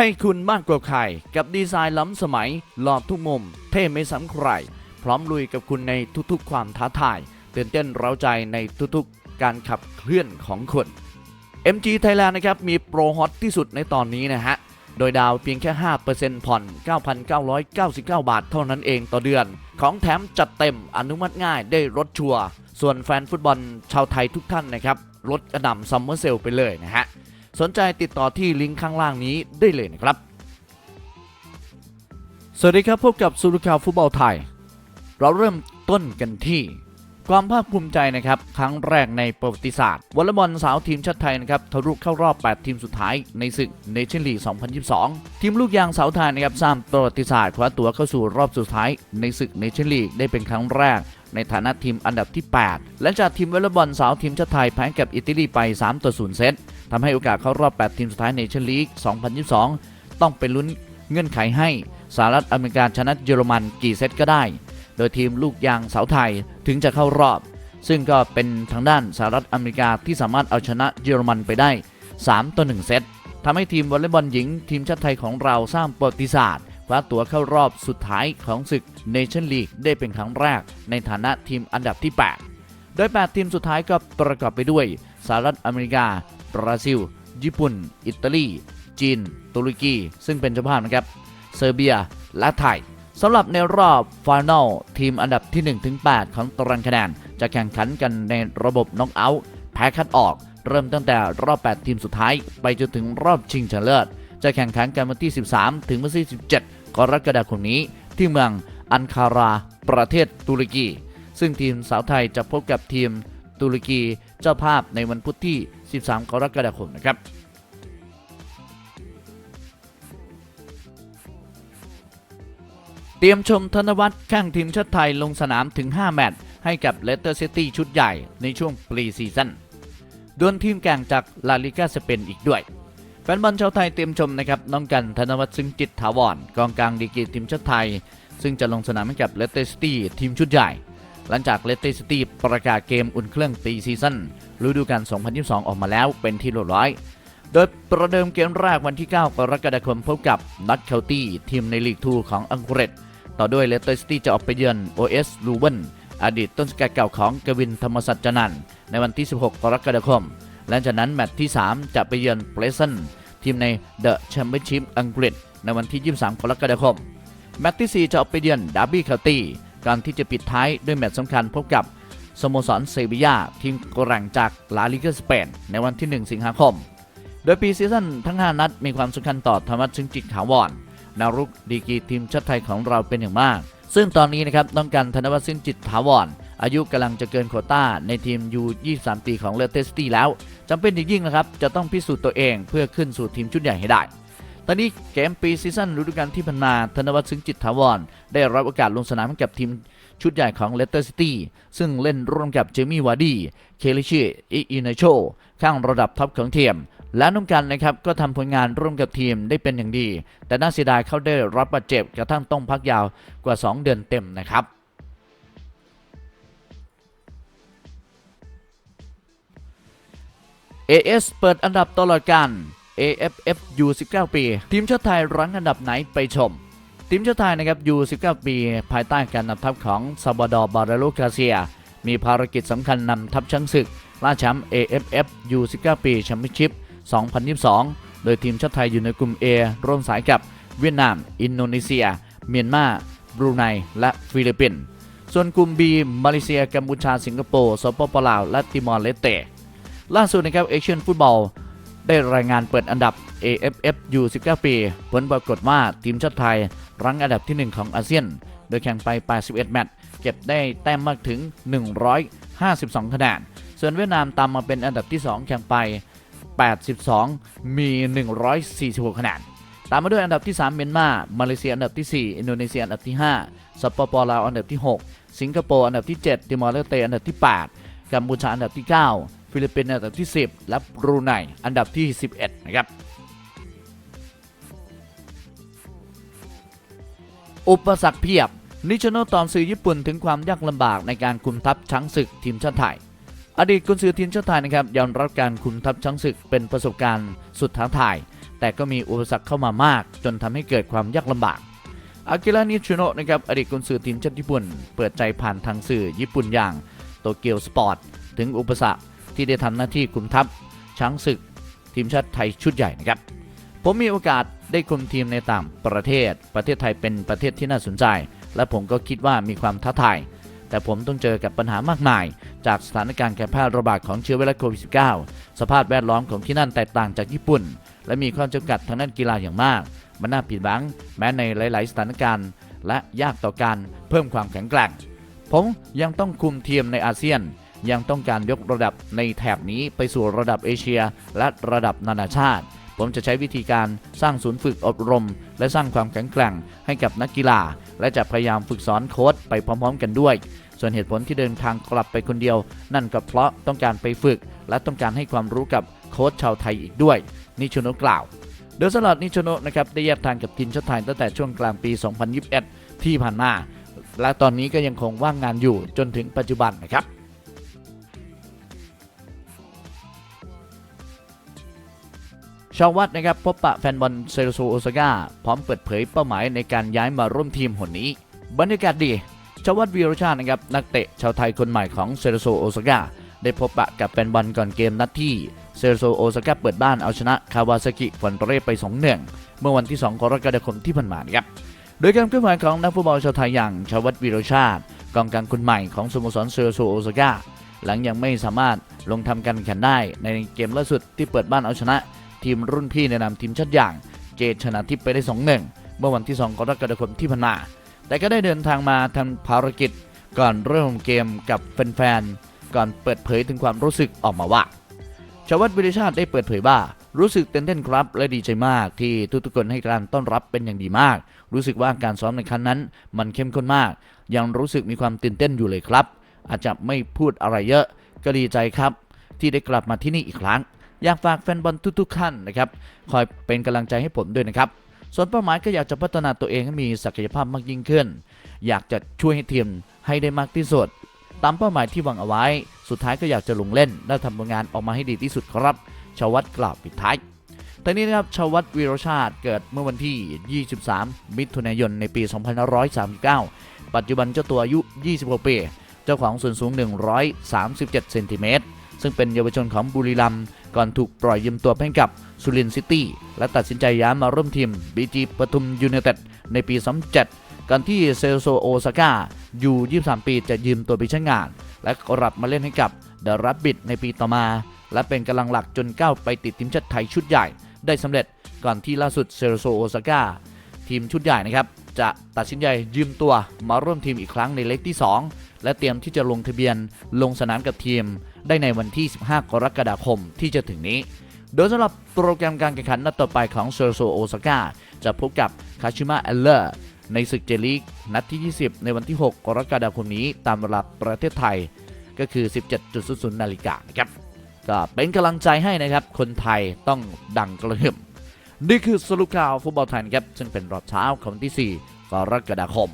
ให้คุณมากกว่าใคร กับดีไซน์ล้ำสมัยหลอดทุกมุม เท่ไม่ซ้ำใคร พร้อมลุยกับคุณในทุกๆ ความท้าทายตื่นเต้นเร้าใจในทุกๆ การขับเคลื่อนของคุณ MG Thailand นะครับ มีโปรฮอตที่สุดในตอนนี้นะฮะ โดยดาวเพียงแค่ 5%ผ่อน 9,999 บาทเท่านั้นเองต่อเดือน ของแถมจัดเต็มอนุมัติง่ายได้รถชัวร์ส่วนแฟนฟุตบอลชาวไทยทุกท่านนะครับลดกระหน่ำซัมเมอร์เซลไปเลยนะฮะ สนใจติดต่อที่ลิงก์ข้างล่างนี้ได้เลยนะครับ สวัสดีครับพบกับสุรุข่าวฟุตบอลไทย เราเริ่มต้นกันที่ ความภาคภูมิใจนะครับครั้งแรกในประวัติศาสตร์วอลเลย์บอลสาวทีมชาติไทยนะครับทะลุเข้ารอบ 8 ทีมสุดท้ายในศึกเนชั่นลีก 2022 ทีมลูกยางสาวไทยนะครับสร้างประวัติศาสตร์คว้าตัวเข้าสู่รอบสุดท้ายในศึกเนชั่นลีกได้เป็นครั้งแรก ในฐานะทีมอันดับที่ 8 และจากทีมวอลเลย์บอลสาวทีมชาติไทยแพ้กับอิตาลีไป 3 ต่อ 0 เซตทำให้โอกาสเข้ารอบ 8 ทีมสุดท้ายในเชนลีก 2022 ต้องไปลุ้นเงื่อนไขให้สหรัฐอเมริกาชนะเยอรมันกี่เซตก็ได้ โดยทีมลูกยางสาวไทยถึงจะเข้ารอบ ซึ่งก็เป็นทางด้านสหรัฐอเมริกาที่สามารถเอาชนะเยอรมันไปได้ 3 ต่อ 1 เซตทำให้ทีมวอลเลย์บอลหญิง ทีมชาติไทยของเราสร้างประวัติศาสตร์ คว้าตั๋วเข้ารอบสุดท้ายของศึกเนชั่นลีกได้เป็นครั้งแรก ในฐานะทีมอันดับที่ 8 โดย 8 ทีมสุดท้ายก็ประกอบไปด้วยสหรัฐอเมริกา บราซิล ญี่ปุ่น อิตาลี จีน ตุรกี ซึ่งเป็นเจ้าภาพนะครับ เซอร์เบีย และไทยสำหรับในรอบฟ i แนลทีมอันดับที่ 1-8 ของตารางคะแนน จะแข่งขันกันในระบบน็อกเอาท์แพ้คัดออก เริ่มตั้งแต่รอบ 8 ทีมสุดท้าย ไปจนถึงรอบชิงชนะเลิศจะแข่งขันกันวันที่ 13 ถึงวันที่ 17 กรกฎาคมนี้ที่เมืองอันคาราประเทศตุรกี ซึ่งทีมสาวไทยจะพบกับทีมตุรกีเจ้าภาพในวันพุธที่ 13 กรกฎาคมนะครับเตรียมชมธนวัฒน์แข่งทีมชาติไทยลงสนามถึง 5 แมตช์ให้กับเลสเตอร์ซิตี้ชุดใหญ่ในช่วงปรีซีซั่นดวลทีมแข่งจากลาลิกาสเปนอีกด้วย แฟนบอลชาวไทยเตรียมชมนะครับน้องกันธนวัฒน์ซึ่งจิตถาวรกองกลางดีกรีทีมชาติไทย ซึ่งจะลงสนามให้กับเลสเตอร์ซิตี้ทีมชุดใหญ่ หลังจากเลสเตอร์ซิตี้ประกาศเกมอุ่นเครื่องปีซีซั่นฤดูกาล 2022 ออกมาแล้วเป็นที่เรียบร้อย โดยประเดิมเกมแรกวันที่ 9 กรกฎาคมพบกับนัทเคลตี้ทีมในลีกทูของอังกฤษต่อด้วยเลสเตอร์ซิตี้จะออกไปเยือน OS ลูเวนอดีตต้นสกัดเก่าของกวินธรรมสัจจนันในวันที่ 16 กรกฎาคม และจากนั้นแมตช์ที่ 3 จะไปเยือนเปรสันทีมในเดอะแชมเปี้ยนชิพอังกฤษ ในวันที่ 23 กรกฎาคม แมตช์ที่ 4 จะออกไปเยือนดาร์บี้เคลตี้การที่จะปิดท้ายด้วยแมตช์สำคัญพบกับสโมสรเซบียาทีมกร่งจากลาลิกาสเปนในวันที่ 1 สิงหาคม โดยปีซีซั่นทั้ง 5 นัดมีความสำคัญต่อธรรมะชึงจิตถาวรนารุกดีกีทีมชาติไทยของเราเป็นอย่างมาก ซึ่งตอนนี้นะครับต้องการธนวัฒน์สินจิตถาวร อายุกำลังจะเกินโคต้าในทีมยู23 ปีของเลเตอร์ซิตี้แล้วจำเป็นอย่างยิ่งนะครับ จะต้องพิสูจน์ตัวเองเพื่อขึ้นสู่ทีมชุดใหญ่ให้ได้ ตอนนี้เกมปีซีซั่นฤดูกาลที่ผ่านมาธนวัฒน์ซึ่งจิตถาวร ได้รับโอกาสลงสนามกับทีมชุดใหญ่ของเลสเตอร์ซิตี้ซึ่งเล่นร่วมกับเจมี่วาร์ดีเคลิชิอิอินาโชข้างระดับท็อปของทีมและน้องกันนะครับก็ทำผลงานร่วมกับทีมได้เป็นอย่างดี แต่น่าเสียดายเขาได้รับบาดเจ็บกระทั่งต้องพักยาวกว่า 2 เดือนเต็มนะครับ AS เปิดอันดับตลอดการ AFF U19 ปี ทีมชาติไทยรั้งอันดับไหนไปชม ทีมชาติไทยนะครับ U19 ปี ภายใต้การนำทัพของซาบดอบาราโลกาเซีย มีภารกิจสำคัญนำทัพช้างศึกล่าแชมป์ AFF U19 ปีแชมเปี้ยนชิพ 2022 โดยทีมชาติไทยอยู่ในกลุ่ม A ร่วมสายกับเวียดนาม อินโดนีเซีย เมียนมาบรูไน และฟิลิปปินส์ ส่วนกลุ่ม B มาเลเซีย กัมพูชา สิงคโปร์ สปปลาว และติมอร์เลสเต ล่าสุดนะครับเอเชียนฟุตบอลได้รายงานเปิดอันดับ AFF U19 ปี ผลปรากฏว่าทีมชาติไทย รั้งอันดับที่ 1 ของอาเซียน โดยแข่งไป 81 แมตช์ เก็บได้แต้มมากถึง 152 คะแนน ส่วนเวียดนามตามมาเป็นอันดับที่ 2 แข่งไป 82 มี 146 คะแนน ตามมาด้วยอันดับที่ 3 เมียนมา มาเลเซียอันดับที่ 4 อินโดนีเซียอันดับที่ 5 สปปลาวอันดับที่ 6 สิงคโปร์อันดับที่ 7 ติมอร์เลสเตอันดับที่ 8 กัมพูชาอันดับที่ 9 ฟิลิปปินส์อันดับที่ 10 และบรูไนอันดับที่ 11 นะครับ อุปสรรคเพียบ นิชโนตอนสื่อญี่ปุ่นถึงความยากลำบากในการคุมทัพช้างศึกทีมชาติไทย อดีตกุนซือทีมชาติไทยนะครับยอมรับการคุมทัพช้างศึกเป็นประสบการณ์สุดท้าทาย แต่ก็มีอุปสรรคเข้ามามาก จนทำให้เกิดความยากลำบากอากิระนิชิโนะนะครับอดีตกุนซือทีมชาติญี่ปุ่น เปิดใจผ่านทางสื่อญี่ปุ่นอย่างโตเกียวสปอร์ต ถึงอุปสรรค ที่ได้ทำหน้าที่คุมทัพช้างศึก ทีมชาติไทยชุดใหญ่นะครับ ผมมีโอกาสได้คุมทีมในต่างประเทศ ประเทศไทยเป็นประเทศที่น่าสนใจ และผมก็คิดว่ามีความท้าทาย แต่ผมต้องเจอกับปัญหามากมาย จากสถานการณ์การแพร่ระบาดของเชื้อไวรัสโควิด -19 สภาพแวดล้อมของที่นั่นแตกต่างจากญี่ปุ่น และมีข้อจำกัดทางด้านกีฬาอย่างมาก มันน่าผิดหวัง แม้ในหลาย ๆ สถานการณ์ และยากต่อการเพิ่มความแข็งแกร่งผมยังต้องคุมทีมในอาเซียน ยังต้องการยกระดับในแถบนี้ไปสู่ระดับเอเชีย และระดับนานาชาติ ผมจะใช้วิธีการสร้างศูนย์ฝึกอบรม และสร้างความแข็งแกร่งให้กับนักกีฬา และจะพยายามฝึกสอนโค้ชไปพร้อมๆ กันด้วย ส่วนเหตุผลที่เดินทางกลับไปคนเดียว นั่นก็เพราะต้องการไปฝึก และต้องการให้ความรู้กับโค้ชชาวไทยอีกด้วยนิชโนะกล่าวโดยสลัดนิชโนะนะครับได้แยกทางกับทีมชาติไทยตั้งแต่ช่วงกลางปี 2021 ที่ผ่านมา และตอนนี้ก็ยังคงว่างงานอยู่จนถึงปัจจุบันนะครับ ชาววัดนะครับพบปะแฟนบอลเซโรโซโอซาก้าพร้อมเปิดเผยเป้าหมายในการย้ายมาร่วมทีมหนนี้ บรรยากาศดีชาววัดวีรชาตินะครับนักเตะชาวไทยคนใหม่ของเซโรโซโอซาก้าได้พบปะกับแฟนบอลก่อนเกมนัดที่เซโรโซโอซาก้าเปิดบ้านเอาชนะคาวาซากิฟอนเรไป2-1เมื่อวันที่ 2 กรกฎาคมที่ผ่านมานครับโดยการเคลื่อนไหวของนักฟุตบอลชาวไทยอย่างชาววัดวีรชาติกองกลางคนใหม่ของสโมสรเซโรโซโอซาก้าหลังยังไม่สามารถลงทำการแข่งได้ในเกมล่าสุดที่เปิดบ้านเอาชนะ ทีมรุ่นพี่ในนามทีมชาติอย่าง เจชนะทิพย์ไปได้ 2-1 เมื่อวันที่ 2 กรกฎาคมที่ผ่านมา แต่ก็ได้เดินทางมาทำภารกิจก่อนเริ่มเกมกับแฟนๆ ก่อนเปิดเผยถึงความรู้สึกออกมาว่า ชวัตวิริชาติได้เปิดเผยว่า รู้สึกเต้นเต้นครับ และดีใจมากที่ทุกๆคนให้การต้อนรับเป็นอย่างดีมาก รู้สึกว่าการซ้อมในครั้งนั้น มันเข้มข้นมาก ยังรู้สึกมีความตื่นเต้นอยู่เลยครับ อาจจะไม่พูดอะไรเยอะ ก็ดีใจครับ ที่ได้กลับมาที่นี่อีกครั้ง อยากฝากแฟนบอลทุกๆท่านนะครับคอยเป็นกำลังใจให้ผมด้วยนะครับส่วนเป้าหมายก็อยากจะพัฒนาตัวเองให้มีศักยภาพมากยิ่งขึ้น อยากจะช่วยให้ทีมให้ได้มากที่สุด ตามเป้าหมายที่วางเอาไว้ สุดท้ายก็อยากจะลงเล่นและทำผลงานออกมาให้ดีที่สุดครับชาววัดกล่าวปิดท้ายทั้งนี้นะครับชาววัดวีรชาติเกิดเมื่อวันที่ 23 มิถุนายนในปี 2539 ปัจจุบันเจ้าตัวอายุ 26 ปี เจ้าของส่วนสูง 137 เซนติเมตร ซึ่งเป็นเยาวชนของบุรีรัมย์ ก่อนถูกปล่อยยืมตัวให้กับสุรินทร์ซิตี้ และตัดสินใจย้ายมาร่วมทีมบีจีปทุมยูไนเต็ดในปี 2007ก่อนที่เซลโซโอซาก้าอยู่23 ปีจะยืมตัวไปใช้งาน และกลับมาเล่นให้กับเดอะรับบิดในปีต่อมา และเป็นกำลังหลักจนก้าวไปติดทีมชาติไทยชุดใหญ่ ได้สำเร็จก่อนที่ล่าสุดเซลโซโอซาก้าทีมชุดใหญ่นะครับจะตัดสินใจยืมตัวมาร่วมทีมอีกครั้งในเล็กที่ 2 และเตรียมที่จะลงทะเบียนลงสนามกับทีม ได้ในวันที่ 15 กรกฎาคมที่จะถึงนี้ โดยสำหรับโปรแกรมการแข่งขันนัดต่อไปของเซอร์โซโอซาก้าจะพบกับคาชิมะเอลเลอร์ในศึกเจลีกนัดที่ 20 ในวันที่ 6 กรกฎาคมนี้ตามเวลาประเทศไทยก็คือ 17.00นาฬิกานะครับก็เป็นกำลังใจให้นะครับ คนไทยต้องดังกระหึ่มนี่คือสรุปข่าวฟุตบอลไทยครับ ซึ่งเป็นรอบเช้าของที่ 4 กรกฎาคม